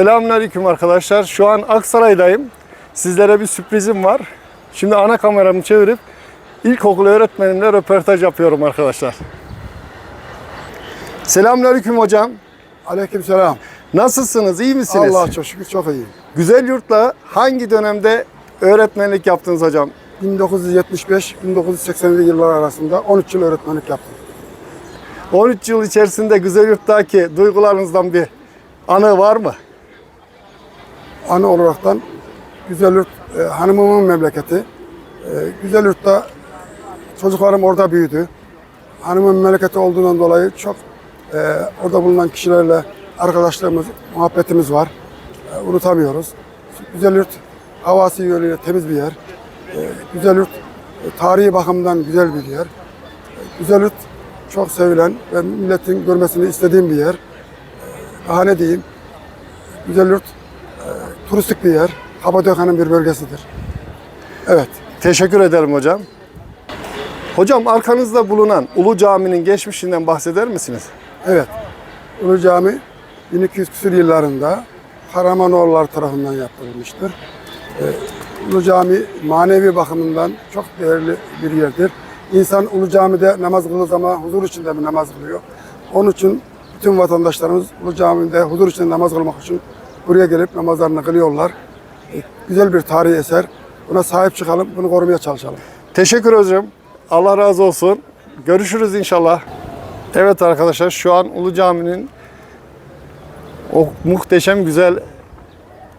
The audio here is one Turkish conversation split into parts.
Selamünaleyküm arkadaşlar. Şu an Aksaray'dayım. Sizlere bir sürprizim var. Şimdi ana kameramı çevirip ilkokul öğretmenimle röportaj yapıyorum arkadaşlar. Selamünaleyküm hocam. Aleykümselam. Nasılsınız? İyi misiniz? Allah çok şükür çok iyi. Güzel yurtla hangi dönemde öğretmenlik yaptınız hocam? 1975-1980'li yıllar arasında 13 yıl öğretmenlik yaptım. 13 yıl içerisinde Güzel Yurt'taki duygularınızdan bir anı var mı? Anı olaraktan Güzelyurt e, hanımımın memleketi. E, Güzelyurt'ta çocuklarım orada büyüdü. Hanımın memleketi olduğundan dolayı çok e, orada bulunan kişilerle arkadaşlarımız, muhabbetimiz var. E, unutamıyoruz. Güzelyurt havası yönüyle temiz bir yer. E, Güzelyurt e, tarihi bakımdan güzel bir yer. E, Güzelyurt çok sevilen ve milletin görmesini istediğim bir yer. E, Daha ne diyeyim? Güzelyurt e, turistik bir yer. Kapadokya'nın bir bölgesidir. Evet. Teşekkür ederim hocam. Hocam arkanızda bulunan Ulu Cami'nin geçmişinden bahseder misiniz? Evet. Ulu Cami 1200 küsur yıllarında Karamanoğulları tarafından yaptırılmıştır. Ee, Ulu Cami manevi bakımından çok değerli bir yerdir. İnsan Ulu Cami'de namaz kıldığı zaman huzur içinde bir namaz kılıyor. Onun için bütün vatandaşlarımız Ulu Cami'de huzur içinde namaz kılmak için buraya gelip namazlarını kılıyorlar. Ee, güzel bir tarihi eser. Buna sahip çıkalım, bunu korumaya çalışalım. Teşekkür hocam. Allah razı olsun. Görüşürüz inşallah. Evet arkadaşlar şu an Ulu Cami'nin o muhteşem güzel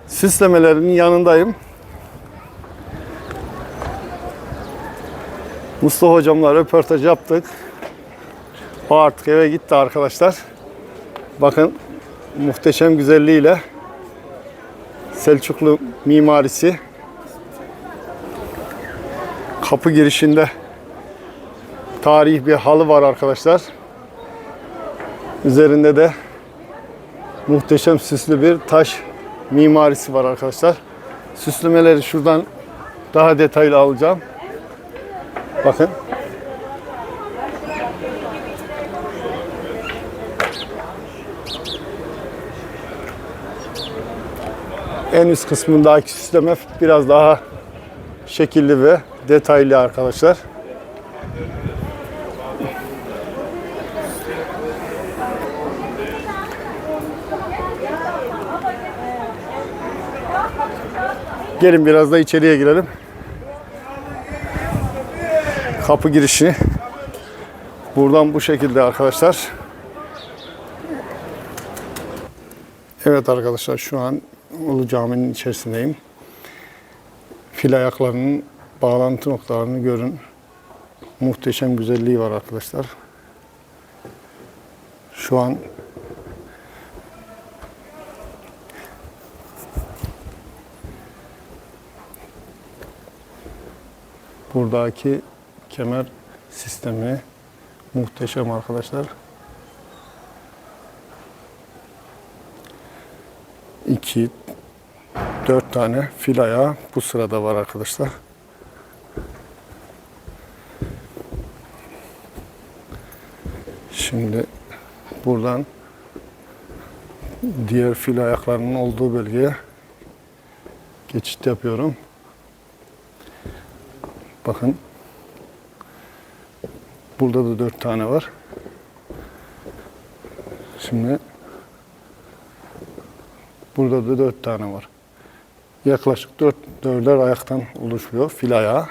süslemelerinin yanındayım. Mustafa hocamla röportaj yaptık. O artık eve gitti arkadaşlar. Bakın muhteşem güzelliğiyle Selçuklu mimarisi kapı girişinde tarihi bir halı var arkadaşlar. Üzerinde de muhteşem süslü bir taş mimarisi var arkadaşlar. Süslemeleri şuradan daha detaylı alacağım. Bakın. En üst kısmındaki süsleme biraz daha şekilli ve detaylı arkadaşlar. Gelin biraz da içeriye girelim. Kapı girişi buradan bu şekilde arkadaşlar. Evet arkadaşlar şu an Ulu Cami'nin içerisindeyim fil ayaklarının bağlantı noktalarını görün. Muhteşem güzelliği var arkadaşlar. Şu an buradaki kemer sistemi muhteşem arkadaşlar. İki, Dört tane fil ayağı bu sırada var arkadaşlar. Şimdi buradan diğer fil ayaklarının olduğu bölgeye geçit yapıyorum. Bakın. Burada da dört tane var. Şimdi burada da dört tane var yaklaşık 4 dörder ayaktan oluşuyor fil ayağı.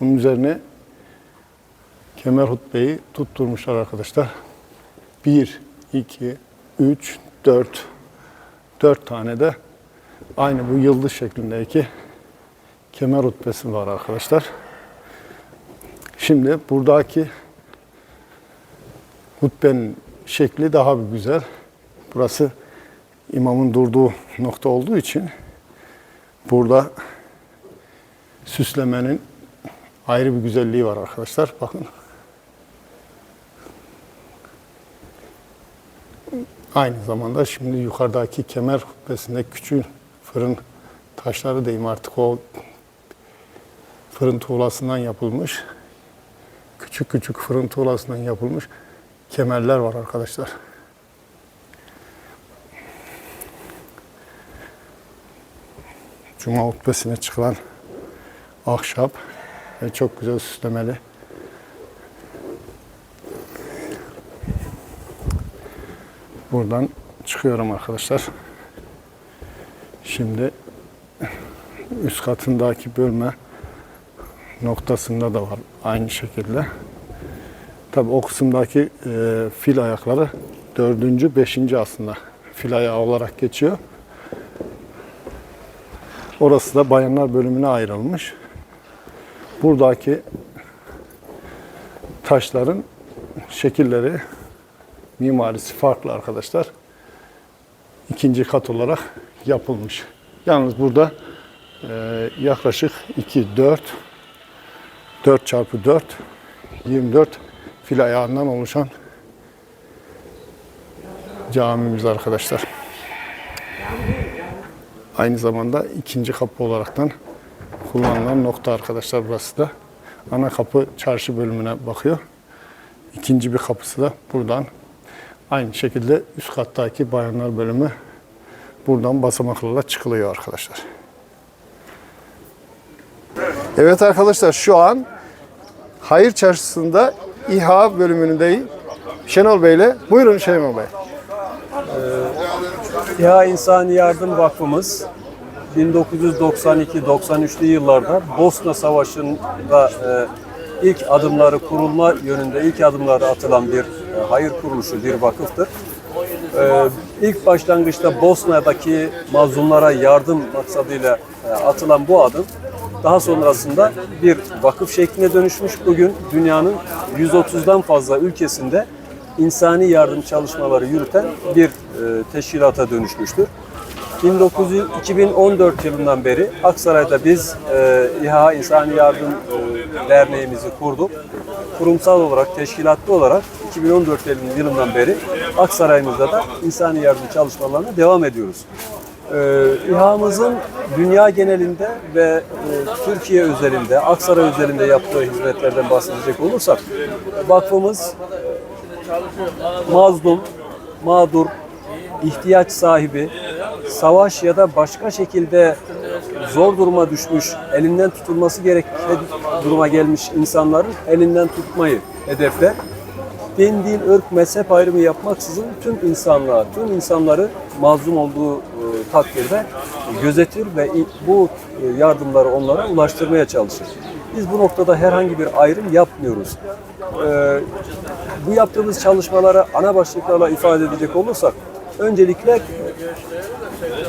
Bunun üzerine kemer hutbeyi tutturmuşlar arkadaşlar. 1, 2, 3, 4. 4 tane de aynı bu yıldız şeklindeki kemer hutbesi var arkadaşlar. Şimdi buradaki hutbenin şekli daha bir güzel. Burası imamın durduğu nokta olduğu için Burada süslemenin ayrı bir güzelliği var arkadaşlar. Bakın. Aynı zamanda şimdi yukarıdaki kemer hubbesinde küçük fırın taşları diyeyim artık o fırın tuğlasından yapılmış. Küçük küçük fırın tuğlasından yapılmış kemerler var arkadaşlar. Cuma hutbesine çıkılan ahşap ve çok güzel süslemeli. Buradan çıkıyorum arkadaşlar. Şimdi üst katındaki bölme noktasında da var aynı şekilde. Tabi o kısımdaki e, fil ayakları dördüncü, beşinci aslında fil ayağı olarak geçiyor. Orası da bayanlar bölümüne ayrılmış. Buradaki taşların şekilleri, mimarisi farklı arkadaşlar. İkinci kat olarak yapılmış. Yalnız burada e, yaklaşık 2, 4, 4 çarpı 4, 24 fil ayağından oluşan camimiz arkadaşlar. Aynı zamanda ikinci kapı olaraktan kullanılan nokta arkadaşlar burası da. Ana kapı çarşı bölümüne bakıyor. İkinci bir kapısı da buradan. Aynı şekilde üst kattaki bayanlar bölümü buradan basamaklarla çıkılıyor arkadaşlar. Evet arkadaşlar şu an Hayır Çarşısı'nda İHA bölümündeyim. Şenol Bey ile. Buyurun Şenol Bey. İHA İnsani Yardım Vakfımız 1992-93'lü yıllarda Bosna Savaşı'nda e, ilk adımları kurulma yönünde ilk adımları atılan bir e, hayır kuruluşu, bir vakıftır. E, ilk başlangıçta Bosna'daki mazlumlara yardım maksadıyla e, atılan bu adım daha sonrasında bir vakıf şekline dönüşmüş. Bugün dünyanın 130'dan fazla ülkesinde insani yardım çalışmaları yürüten bir e, teşkilata dönüşmüştür. 1900 2014 yılından beri Aksaray'da biz e, İHA İnsani Yardım e, Derneğimizi kurduk. Kurumsal olarak, teşkilatlı olarak 2014 yılından beri Aksaray'ımızda da insani yardım çalışmalarına devam ediyoruz. İHA'mızın dünya genelinde ve Türkiye özelinde, Aksaray özelinde yaptığı hizmetlerden bahsedecek olursak, vakfımız mazlum, mağdur, ihtiyaç sahibi, savaş ya da başka şekilde zor duruma düşmüş, elinden tutulması gereken duruma gelmiş insanların elinden tutmayı hedefler. Din, din, ırk, mezhep ayrımı yapmaksızın tüm insanlığa, tüm insanları mazlum olduğu e, takdirde gözetir ve bu e, yardımları onlara ulaştırmaya çalışır. Biz bu noktada herhangi bir ayrım yapmıyoruz. Ee, bu yaptığımız çalışmalara ana başlıklarla ifade edecek olursak, öncelikle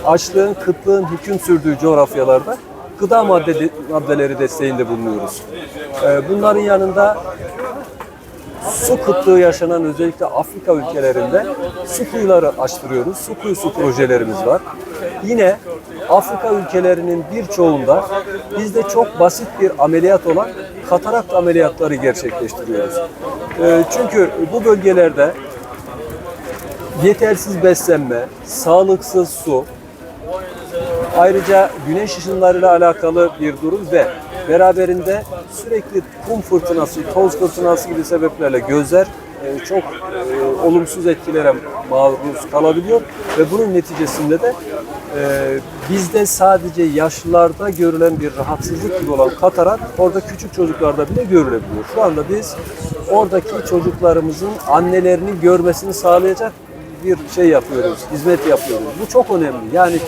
açlığın, kıtlığın hüküm sürdüğü coğrafyalarda gıda madde, maddeleri desteğinde bulunuyoruz. Ee, bunların yanında su kıtlığı yaşanan özellikle Afrika ülkelerinde su kuyuları açtırıyoruz. Su kuyusu projelerimiz var. Yine Afrika ülkelerinin birçoğunda bizde çok basit bir ameliyat olan katarakt ameliyatları gerçekleştiriyoruz. Ee, çünkü bu bölgelerde yetersiz beslenme, sağlıksız su, ayrıca güneş ışınlarıyla alakalı bir durum ve beraberinde sürekli kum fırtınası, toz fırtınası gibi sebeplerle gözler e, çok e, olumsuz etkilere maruz kalabiliyor ve bunun neticesinde de e, bizde sadece yaşlılarda görülen bir rahatsızlık gibi olan katarak orada küçük çocuklarda bile görülebiliyor. Şu anda biz oradaki çocuklarımızın annelerini görmesini sağlayacak bir şey yapıyoruz, hizmet yapıyoruz. Bu çok önemli. Yani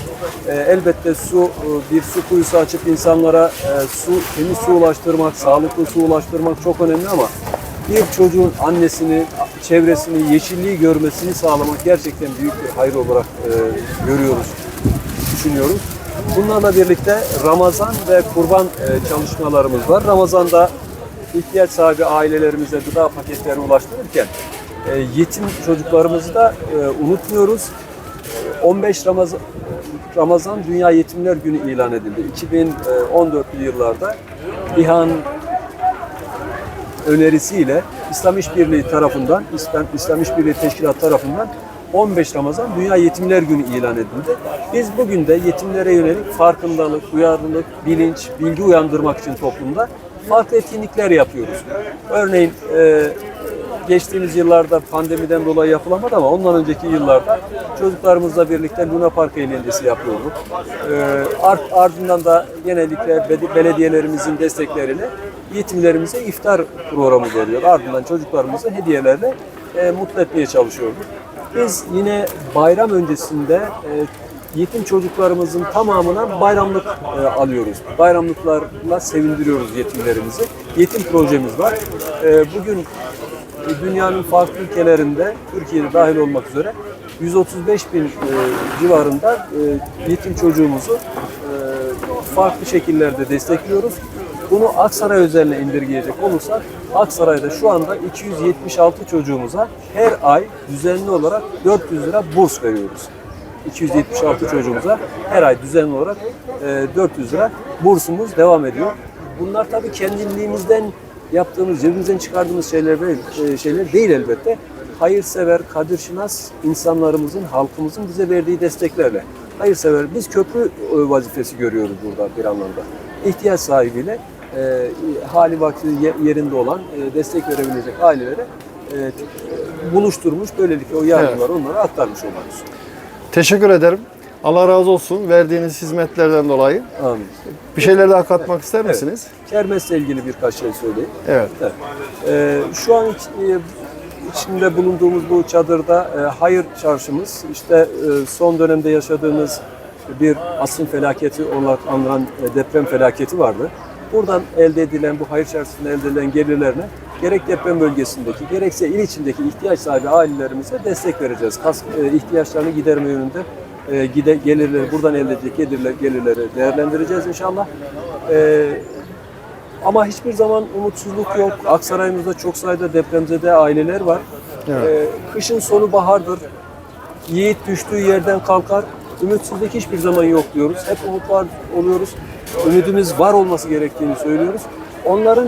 e, elbette su, e, bir su kuyusu açıp insanlara e, su, temiz su ulaştırmak, sağlıklı su ulaştırmak çok önemli ama bir çocuğun annesini, çevresini, yeşilliği görmesini sağlamak gerçekten büyük bir hayır olarak e, görüyoruz, düşünüyoruz. Bunlarla birlikte Ramazan ve kurban e, çalışmalarımız var. Ramazan'da ihtiyaç sahibi ailelerimize gıda paketleri ulaştırırken e, yetim çocuklarımızı da e, unutmuyoruz. 15 Ramazan, Ramazan Dünya Yetimler Günü ilan edildi. 2014'lü yıllarda İHA'nın önerisiyle İslam İşbirliği tarafından, İslam, İslam İşbirliği Teşkilat tarafından 15 Ramazan Dünya Yetimler Günü ilan edildi. Biz bugün de yetimlere yönelik farkındalık, duyarlılık, bilinç, bilgi uyandırmak için toplumda farklı etkinlikler yapıyoruz. Örneğin e, geçtiğimiz yıllarda pandemiden dolayı yapılamadı ama ondan önceki yıllarda çocuklarımızla birlikte Luna Park eğlencesi yapıyorduk. Ee, art, ardından da genellikle belediyelerimizin destekleriyle yetimlerimize iftar programı veriyor. Ardından çocuklarımızı hediyelerle e, mutlu etmeye çalışıyorduk. Biz yine bayram öncesinde e, yetim çocuklarımızın tamamına bayramlık e, alıyoruz. Bayramlıklarla sevindiriyoruz yetimlerimizi. Yetim projemiz var. E, bugün dünyanın farklı ülkelerinde, Türkiye'de dahil olmak üzere 135 bin e, civarında e, yetim çocuğumuzu e, farklı şekillerde destekliyoruz. Bunu Aksaray özeline indirgeyecek olursak Aksaray'da şu anda 276 çocuğumuza her ay düzenli olarak 400 lira burs veriyoruz. 276 çocuğumuza her ay düzenli olarak e, 400 lira bursumuz devam ediyor. Bunlar tabii kendiliğimizden yaptığımız, cebimizden çıkardığımız şeyler değil, e, şeyler değil elbette. Hayırsever, kadirşinas insanlarımızın, halkımızın bize verdiği desteklerle. Hayırsever, biz köprü e, vazifesi görüyoruz burada bir anlamda. İhtiyaç sahibiyle e, hali vakti ye- yerinde olan, e, destek verebilecek ailelere e, buluşturmuş, böylelikle o yardımları onlara aktarmış oluyoruz. Teşekkür ederim. Allah razı olsun verdiğiniz hizmetlerden dolayı. Amin. Bir şeyler daha katmak ister misiniz? Kermesle ilgili birkaç şey söyleyeyim. Evet. Evet. Ee, şu an e, içinde bulunduğumuz bu çadırda e, hayır çarşımız işte e, son dönemde yaşadığımız bir asrın felaketi olarak anılan e, deprem felaketi vardı. Buradan elde edilen bu hayır çarşısında elde edilen gelirlerine gerek deprem bölgesindeki gerekse il içindeki ihtiyaç sahibi ailelerimize destek vereceğiz. Kas, e, ihtiyaçlarını giderme yönünde e, gide, gelirleri buradan elde edecek gelirler, gelirleri değerlendireceğiz inşallah. E, ama hiçbir zaman umutsuzluk yok. Aksaray'ımızda çok sayıda depremzede aileler var. Evet. Ee, kışın sonu bahardır. Yiğit düştüğü yerden kalkar. Ümitsizlik hiçbir zaman yok diyoruz. Hep umut var oluyoruz. Ümidimiz var olması gerektiğini söylüyoruz. Onların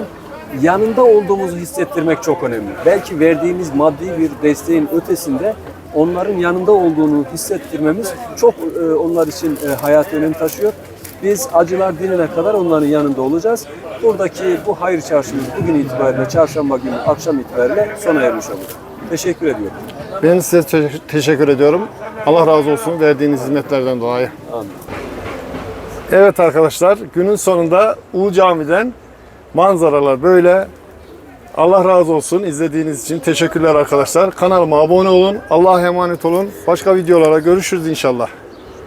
yanında olduğumuzu hissettirmek çok önemli. Belki verdiğimiz maddi bir desteğin ötesinde onların yanında olduğunu hissettirmemiz çok e, onlar için e, hayat önem taşıyor. Biz acılar dinene kadar onların yanında olacağız. Buradaki bu hayır çarşımız bugün itibariyle çarşamba günü akşam itibariyle sona ermiş olur. Teşekkür ediyorum. Ben size te- teşekkür ediyorum. Allah razı olsun verdiğiniz hizmetlerden dolayı. Amin. Evet arkadaşlar günün sonunda Ulu Cami'den manzaralar böyle. Allah razı olsun izlediğiniz için teşekkürler arkadaşlar. Kanalıma abone olun. Allah'a emanet olun. Başka videolara görüşürüz inşallah.